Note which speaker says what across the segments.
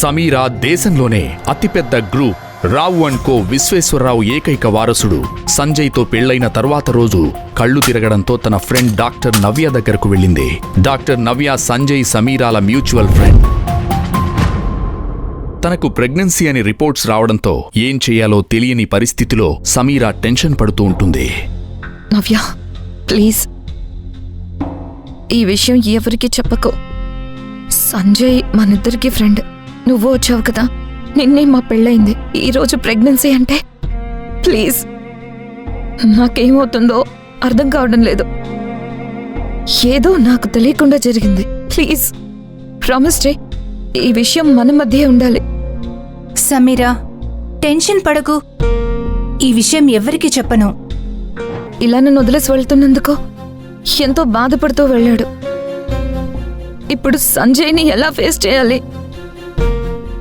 Speaker 1: సమీరా దేశంలోనే అతిపెద్ద group Rao and co Vishweshwar Rao ఏకైక వారసుడు. సంజయ్తో పెళ్ళైన తర్వాత రోజు కళ్ళు తిరగడంతో తన ఫ్రెండ్ డాక్టర్ నవ్య దగ్గరకు వెళ్ళింది. డాక్టర్ నవ్య సంజయ్ సమీరాల మ్యూచువల్ ఫ్రెండ్. తనకు ప్రెగ్నెన్సీ అని రిపోర్ట్స్ రావడంతో ఏం చేయాలో తెలియని పరిస్థితిలో సమీరా టెన్షన్ పడుతూ ఉంటుంది.
Speaker 2: నవ్య ప్లీజ్. ఈ విషయం ఎవరికి చెప్పకు. సంజయ్ మనిద్దరికి ఫ్రెండ్. నువ్వు వచ్చావు కదా. నిన్నే మా పెళ్ళయింది. ఈరోజు ప్రెగ్నెన్సీ అంటే ప్లీజ్. నాకేమవుతుందో అర్థం కావడం లేదు. ఏదో నాకు తెలియకుండా జరిగింది. ప్లీజ్ ప్రామిస్ చే ఈ విషయం మన మధ్య ఉండాలి.
Speaker 3: సమీరా టెన్షన్ పడకు. ఈ విషయం ఎవ్వరికీ చెప్పను?
Speaker 2: ఇలా నన్ను వదిలేసి వెళ్తున్నందుకు ఎంతో బాధపడుతూ వెళ్ళాడు. ఇప్పుడు సంజయ్ని ఎలా ఫేస్ చేయాలి?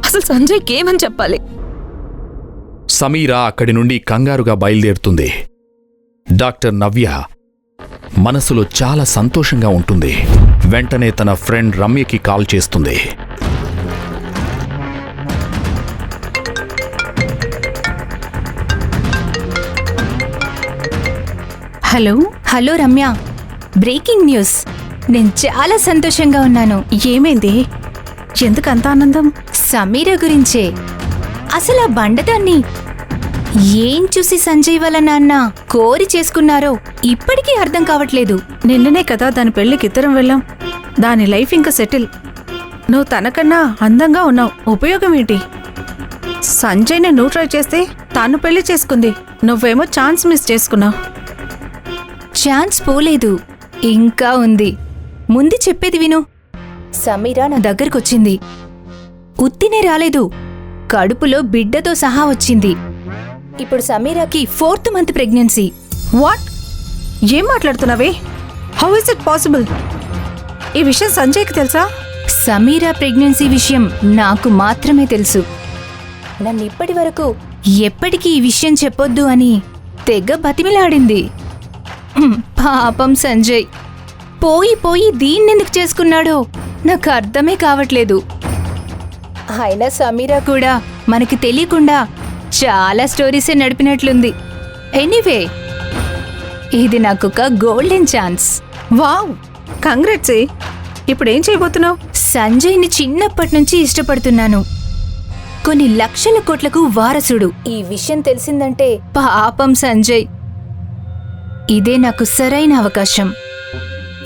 Speaker 2: అసలు సంజయ్కి ఏమని చెప్పాలి?
Speaker 1: సమీరా అక్కడి నుండి కంగారుగా బయలుదేరుతుంది. డాక్టర్ నవ్య మనసులో చాలా సంతోషంగా ఉంటుంది. వెంటనే తన ఫ్రెండ్ రమ్యకి కాల్ చేస్తుంది.
Speaker 3: Hello? Hello Ramya. Breaking news. నేను చాలా సంతోషంగా ఉన్నాను.
Speaker 4: ఏమైంది? ఎందుకంత ఆనందం?
Speaker 3: సమీర గురించే. అసలు ఆ బండదాన్ని ఏం చూసి సంజయ్ వాళ్ళ నాన్న కోరి చేసుకున్నారో ఇప్పటికీ అర్థం కావట్లేదు.
Speaker 4: నిన్ననే కదా దాని పెళ్ళికి ఇద్దరం వెళ్ళాం. దాని లైఫ్ ఇంకా సెటిల్. నువ్వు తనకన్నా అందంగా ఉన్నావు. ఉపయోగం ఏంటి? సంజయ్ని నువ్వు ట్రై చేస్తే తాను పెళ్ళి చేసుకుంది. నువ్వేమో ఛాన్స్ మిస్ చేసుకున్నావు.
Speaker 3: ఛాన్స్ పోలేదు. ఇంకా ఉంది. ముందు చెప్పేది విను. సమీరా నా దగ్గరకొచ్చింది. ఉత్తినే రాలేదు. కడుపులో బిడ్డతో సహా వచ్చింది. ఇప్పుడు సమీరాకి ఫోర్త్ మంత్ ప్రెగ్నెన్సీ.
Speaker 4: వాట్? ఏం మాట్లాడుతున్నావే? హౌ ఇస్ ఇట్ పాసిబుల్ ఈ విషయం సంజయ్కి తెలుసా?
Speaker 3: సమీరా ప్రెగ్నెన్సీ విషయం నాకు మాత్రమే తెలుసు. నన్ను ఇప్పటి వరకు ఎప్పటికీ ఈ విషయం చెప్పొద్దు అని తెగ బతిమిలాడింది. పాపం సంజయ్. పోయి పోయి దీన్నెందుకు చేసుకున్నాడో నాకు అర్థమే కావట్లేదు. అయినా సమీరా కూడా మనకి తెలియకుండా చాలా స్టోరీసే నడిపినట్లుంది. ఎనీవే ఇది నాకొక గోల్డెన్ ఛాన్స్.
Speaker 4: వావ్! కంగ్రాట్స్ ఇప్పుడు ఏం చేయబోతున్నావు?
Speaker 3: సంజయ్ని చిన్నప్పటి నుంచి ఇష్టపడుతున్నాను. కొన్ని లక్షల కోట్లకు వారసుడు. ఈ విషయం తెలిసిందంటే పాపం సంజయ్. ఇదే నాకు సరైన అవకాశం.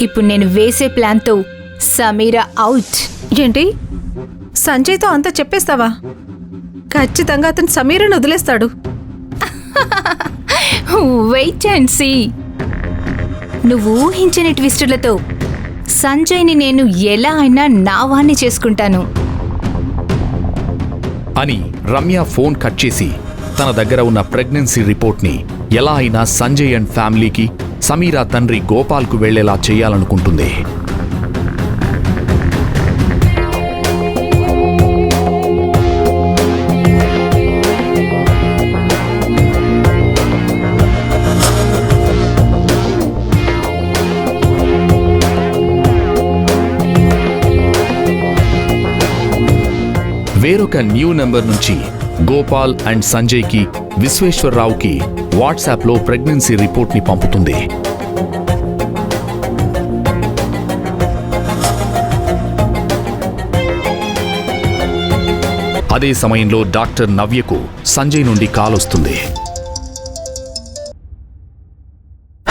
Speaker 3: ఇప్పుడు నేను వేసే ప్లాన్తో సమీరా అవుట్
Speaker 4: ఏంటి? సంజయ్తో అంతా చెప్పేస్తావా? ఖచ్చితంగా అతను సమీరను వదిలేస్తాడు.
Speaker 3: వెయిట్ అండ్ సీ నువ్వు ఊహించని ట్విస్టులతో సంజయ్ని నేను ఎలా అయినా నా వాణ్ణి చేసుకుంటాను.
Speaker 1: అని రమ్య ఫోన్ కట్ చేసి తన దగ్గర ఉన్న ప్రెగ్నెన్సీ రిపోర్ట్ని ఎలా అయినా సంజయ్ అండ్ ఫ్యామిలీకి సమీరా తండ్రి గోపాల్కు వెళ్ళేలా చేయాలనుకుంటుంది. వేరొక న్యూ నెంబర్ నుంచి గోపాల్ అండ్ సంజయ్కి విశ్వేశ్వరరావుకి వాట్సాప్లో ప్రెగ్నెన్సీ రిపోర్ట్ని పంపుతుంది. అదే సమయంలో డాక్టర్ నవ్యకు సంజయ్ నుండి కాల్ వస్తుంది.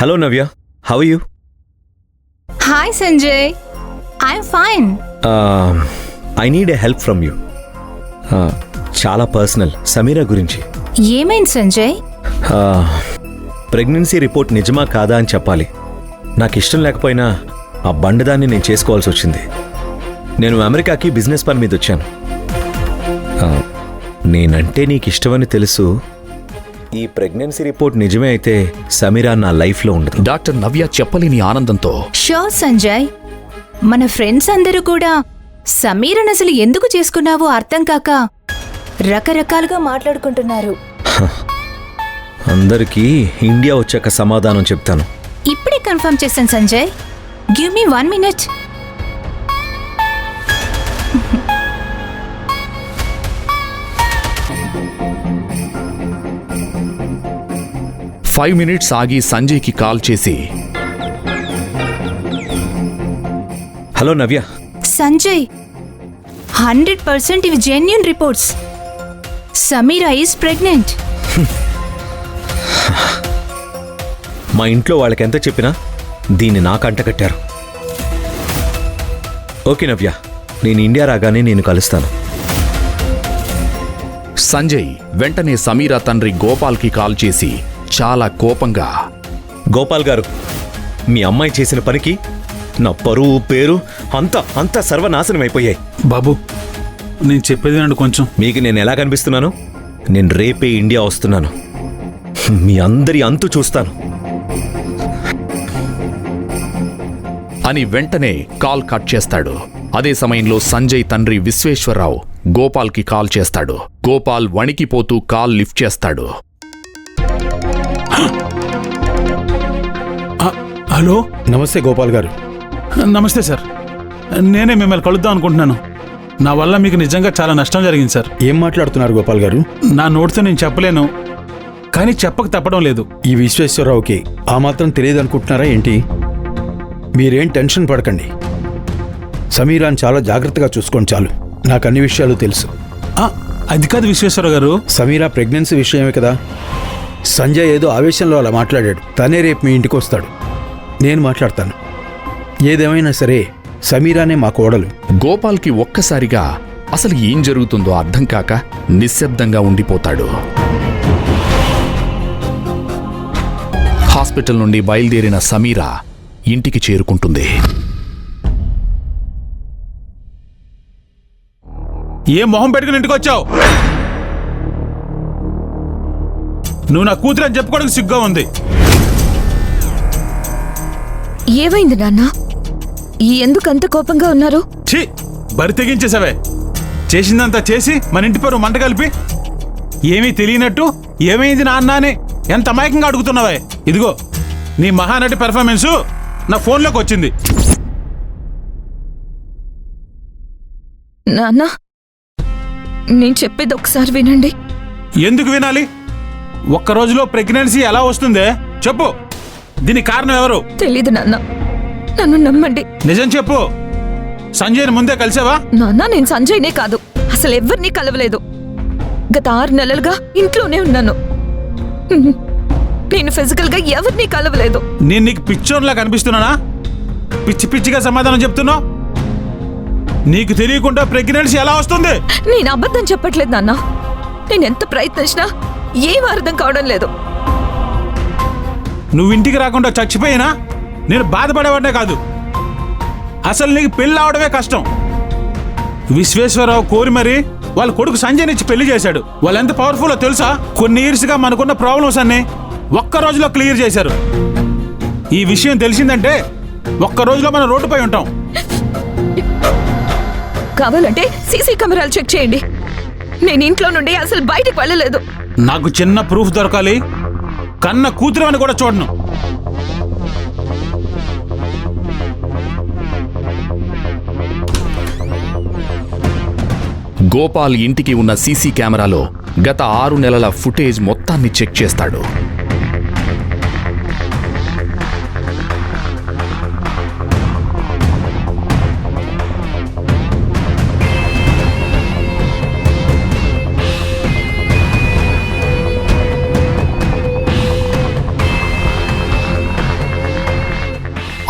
Speaker 5: Hello Navya how you
Speaker 3: hi Sanjay. I'm fine
Speaker 5: I need a help from you చాలా పర్సనల్. సమీరా గురించి.
Speaker 3: ఏమైంది సంజయ్?
Speaker 5: ప్రెగ్నెన్సీ రిపోర్ట్ నిజమా కాదా అని చెప్పాలి. నాకు ఇష్టం లేకపోయినా ఆ బండదాన్ని నేను చేసుకోవాల్సి వచ్చింది. నేను అమెరికాకి బిజినెస్ పని మీద వచ్చాను. ఆ, నేనంటే నీకు ఇష్టమని తెలుసు. ఈ ప్రెగ్నెన్సీ రిపోర్ట్ నిజమే అయితే సమీరా నా లైఫ్లో ఉండదు.
Speaker 1: డాక్టర్ నవ్య చెప్పలేని ఆనందంతో
Speaker 3: షూర్ సంజయ్. మన ఫ్రెండ్స్ అందరూ కూడా సమీరన్ అసలు ఎందుకు చేసుకున్నావో అర్థం కాక రకరకాలుగా మాట్లాడుకుంటున్నారు.
Speaker 5: అందరికీ ఇండియా వచ్చాక సమాధానం చెప్తాను.
Speaker 3: ఇప్పుడే కన్ఫర్మ్ చేశాను Sanjay. Give me one minute
Speaker 1: five minutes ఆగి సంజయ్కి కాల్ చేసి
Speaker 5: hello Navya
Speaker 3: Sanjay. Hundred percent ఇవి genuine reports Sameera is pregnant
Speaker 5: మా ఇంట్లో వాళ్ళకి ఎంత చెప్పినా దీన్ని నాకు అంటకట్టారు ఓకే నవ్య నేను ఇండియా రాగానే నేను కలుస్తాను.
Speaker 1: సంజయ్ వెంటనే సమీరా తండ్రి గోపాల్కి కాల్ చేసి చాలా కోపంగా
Speaker 5: గోపాల్ గారు మీ అమ్మాయి చేసిన పనికి నా పరువు పేరు అంతా అంతా సర్వనాశనం అయిపోయాయి.
Speaker 6: బాబు నేను చెప్పేది వినండి కొంచెం.
Speaker 5: మీకు నేను ఎలా కనిపిస్తున్నాను? నేను రేపే ఇండియా వస్తున్నాను. మీ అందరి అంతు చూస్తాను.
Speaker 1: అని వెంటనే కాల్ కట్ చేస్తాడు. అదే సమయంలో సంజయ్ తండ్రి విశ్వేశ్వరరావు గోపాల్కి కాల్ చేస్తాడు. గోపాల్ వణికిపోతూ కాల్ లిఫ్ట్ చేస్తాడు.
Speaker 6: హలో?
Speaker 7: నమస్తే గోపాల్ గారు.
Speaker 6: నమస్తే సార్. నేనే మిమ్మల్ని కలుద్దాం అనుకుంటున్నాను. నా వల్ల మీకు నిజంగా చాలా నష్టం జరిగింది సార్.
Speaker 7: ఏం మాట్లాడుతున్నారు గోపాల్ గారు?
Speaker 6: నా నోటితో నేను చెప్పలేను. కానీ చెప్పక తప్పడం లేదు.
Speaker 7: ఈ విశ్వేశ్వరరావుకి ఆ మాత్రం తెలియదు అనుకుంటున్నారా ఏంటి? మీరేం టెన్షన్ పడకండి. సమీరాన్ చాలా జాగ్రత్తగా చూసుకోండి చాలు. నాకు అన్ని విషయాలు తెలుసు.
Speaker 6: ఆ, అది కాదు విశ్వేశ్వర గారు.
Speaker 7: సమీరా ప్రెగ్నెన్సీ విషయమే కదా? సంజయ్ ఏదో ఆవేశంలో అలా మాట్లాడాడు. తనే రేపు మీ ఇంటికి వస్తాడు. నేను మాట్లాడతాను. ఏదేమైనా సరే సమీరానే మా కోడలు.
Speaker 1: గోపాల్కి ఒక్కసారిగా అసలు ఏం జరుగుతుందో అర్థం కాక నిశ్శబ్దంగా ఉండిపోతాడు. హాస్పిటల్ నుండి బయలుదేరిన సమీరా ఇంటికి చేరుకుంటుంది.
Speaker 6: ఏ మొహం పెట్టుకుని ఇంటికి వచ్చావు? నువ్వు నా కూతురు అని చెప్పుకోవడానికి సిగ్గా ఉంది.
Speaker 2: ఏమైంది నాన్న? ఎందుకు అంత కోపంగా ఉన్నారు?
Speaker 6: ఛీ బరి తెగించేసావే చేసిందంతా చేసి మన ఇంటి పేరు మంట కలిపి. ఏమీ తెలియనట్టు ఏమైంది నాన్న అని ఎంత అమాయకంగా అడుగుతున్నావే? ఇదిగో నీ మహానటి పెర్ఫార్మెన్సు నా ఫోన్లోకి వచ్చింది.
Speaker 2: నాన్న నేను చెప్పేది ఒకసారి వినండి.
Speaker 6: ఎందుకు వినాలి? ఒక్క రోజులో ప్రెగ్నెన్సీ ఎలా వస్తుందే? చెప్పు. దీనికి కారణం ఎవరు?
Speaker 2: తెలీదు నాన్న. నన్ను నమ్మండి.
Speaker 6: నిజం చెప్పు. సంజయ్ని ముందే కలిసావా?
Speaker 2: నాన్న నేను సంజయ్నే కాదు. అసలు ఎవరిని కలవలేదు. గత ఆరు నెలలుగా ఇంట్లోనే ఉన్నాను. నేను ఫిజికల్గా ఎవరిని కలవలేదు.
Speaker 6: నేను నీకు పిచ్చోన్లా కనిపిస్తున్నానా? పిచ్చి పిచ్చిగా సమాధానం చెప్తున్నావు? నీకు తెలియకుండా ప్రెగ్నెన్సీ ఎలా వస్తుంది?
Speaker 2: నేను అబద్ధం చెప్పట్లేదు నాన్న. నేను ఎంత ప్రయత్నించినా ఏం అర్థం కావడం లేదు.
Speaker 6: నువ్వు ఇంటికి రాకుండా చచ్చిపోయినా? నేను బాధపడేవాడే కాదు. అసలు నీకు పెళ్ళి అవడమే కష్టం. విశ్వేశ్వరరావు కోరి మరి వాళ్ళ కొడుకు సంజయ్నిచ్చి పెళ్ళి చేశాడు. వాళ్ళు ఎంత పవర్ఫుల్లో తెలుసా? కొన్ని ఇయర్స్గా మనకున్న ప్రాబ్లమ్స్ అన్ని ఒక్క రోజులో క్లియర్ చేశారు. ఈ విషయం తెలిసిందంటే ఒక్క రోజులో మనం రోడ్డుపై ఉంటాం.
Speaker 2: కావాలంటే సీసీ కెమెరాలు చెక్ చేయండి. నేను ఇంట్లో నుండి అసలు బయటికి వెళ్ళలేదు.
Speaker 6: నాకు చిన్న ప్రూఫ్ దొరకాలి. కన్న కూతురు అని కూడా చూడను.
Speaker 1: గోపాల్ ఇంటికి ఉన్న సీసీ కెమెరాలో గత ఆరు నెలల ఫుటేజ్ మొత్తాన్ని చెక్ చేస్తాడు.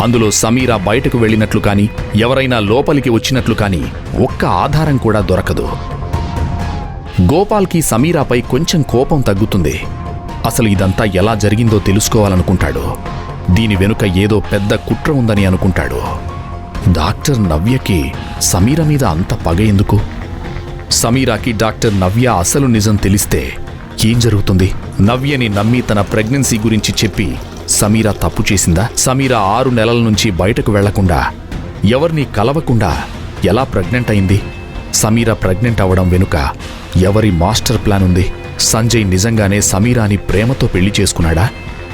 Speaker 1: అందులో సమీరా బయటకు వెళ్ళినట్లు కాని ఎవరైనా లోపలికి వచ్చినట్లు కాని ఒక్క ఆధారం కూడా దొరకదు. గోపాల్కి సమీరాపై కొంచెం కోపం తగ్గుతుంది. అసలు ఇదంతా ఎలా జరిగిందో తెలుసుకోవాలనుకుంటాడు. దీని వెనుక ఏదో పెద్ద కుట్ర ఉందని అనుకుంటాడు. డాక్టర్ నవ్యకి సమీర మీద అంత పగ ఎందుకు? సమీరాకి డాక్టర్ నవ్య అసలు నిజం తెలిస్తే ఏం జరుగుతుంది? నవ్యని నమ్మి తన ప్రెగ్నెన్సీ గురించి చెప్పి సమీరా తప్పు చేసిందా? సమీరా ఆరు నెలల నుంచి బయటకు వెళ్ళకుండా ఎవరిని కలవకుండా ఎలా ప్రెగ్నెంట్ అయింది? సమీరా ప్రెగ్నెంట్ అవ్వడం వెనుక ఎవరి మాస్టర్ ప్లాన్ ఉంది? సంజయ్ నిజంగానే సమీరాని ప్రేమతో పెళ్ళి చేసుకున్నాడా?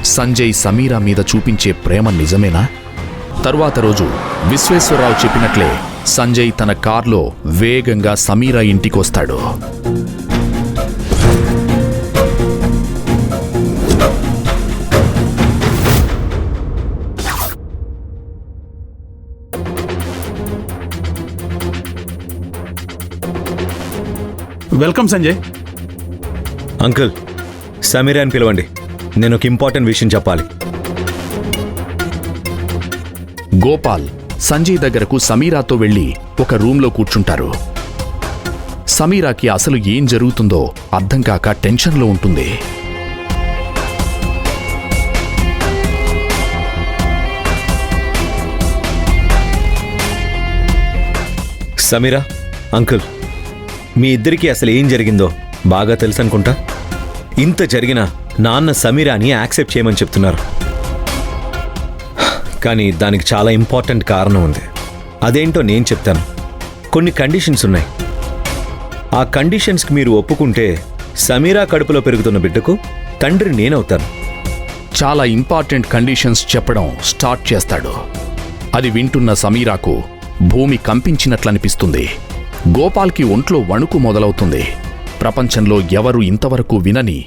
Speaker 1: సంజయ్ సమీరా మీద చూపించే ప్రేమ నిజమేనా? తరువాత రోజు విశ్వేశ్వరరావు చెప్పినట్లే సంజయ్ తన కార్లో వేగంగా సమీరా ఇంటికొస్తాడు.
Speaker 6: వెల్కమ్ సంజయ్.
Speaker 5: అంకుల్ సమీరా అని పిలవండి. నేను ఒక ఇంపార్టెంట్ విషయం చెప్పాలి.
Speaker 1: గోపాల్ సంజయ్ దగ్గరకు సమీరాతో వెళ్ళి ఒక రూంలో కూర్చుంటారు. సమీరాకి అసలు ఏం జరుగుతుందో అర్థం కాక టెన్షన్లో ఉంటుంది.
Speaker 5: సమీరా అంకుల్ మీ ఇద్దరికి అసలు ఏం జరిగిందో బాగా తెలుసు అనుకుంటా ఇంత జరిగినా నాన్న సమీరాని యాక్సెప్ట్ చేయమని చెప్తున్నారు. కానీ దానికి చాలా ఇంపార్టెంట్ కారణం ఉంది. అదేంటో నేను చెప్తాను. కొన్ని కండిషన్స్ ఉన్నాయి. ఆ కండిషన్స్కి మీరు ఒప్పుకుంటే సమీరా కడుపులో పెరుగుతున్న బిడ్డకు తండ్రి నేనవుతాను.
Speaker 1: చాలా ఇంపార్టెంట్ కండిషన్స్ చెప్పడం స్టార్ట్ చేస్తాడు. అది వింటున్న సమీరాకు భూమి కంపించినట్లనిపిస్తుంది. గోపాల్కి ఒంట్లో వణుకు మొదలవుతుంది. ప్రపంచంలో ఎవరు ఇంతవరకు వినని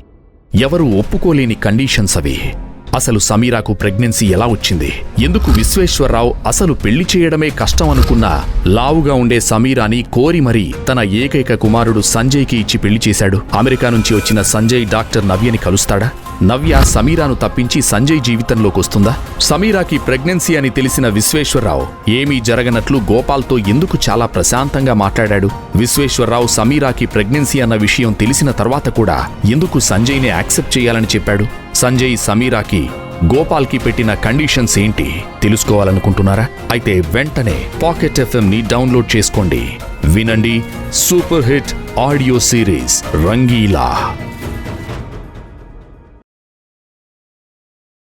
Speaker 1: ఎవరు ఒప్పుకోలేని కండిషన్స్ అవి. అసలు సమీరాకు ప్రెగ్నెన్సీ ఎలా వచ్చింది? ఎందుకు విశ్వేశ్వరరావు అసలు పెళ్ళి చేయడమే కష్టం అనుకున్న లావుగా ఉండే సమీరాని కోరి మరీ తన ఏకైక కుమారుడు సంజయ్కి ఇచ్చి పెళ్ళి చేశాడు. అమెరికా నుంచి వచ్చిన సంజయ్ డాక్టర్ నవ్యని కలుస్తాడా? నవ్య సమీరాను తప్పించి సంజయ్ జీవితంలోకి వస్తుందా? సమీరాకి ప్రెగ్నెన్సీ అని తెలిసిన విశ్వేశ్వరరావు ఏమీ జరగనట్లు గోపాల్తో ఎందుకు చాలా ప్రశాంతంగా మాట్లాడాడు? విశ్వేశ్వరరావు సమీరాకి ప్రెగ్నెన్సీ అన్న విషయం తెలిసిన తర్వాత కూడా ఎందుకు సంజయ్ని యాక్సెప్ట్ చేయాలని చెప్పాడు? సంజయ్ సమీరాకి గోపాల్కి పెట్టిన కండిషన్స్ ఏంటి తెలుసుకోవాలనుకుంటున్నారా? అయితే వెంటనే పాకెట్ ఎఫ్ఎంని డౌన్లోడ్ చేసుకోండి. వినండి super hit audio series Rangeela.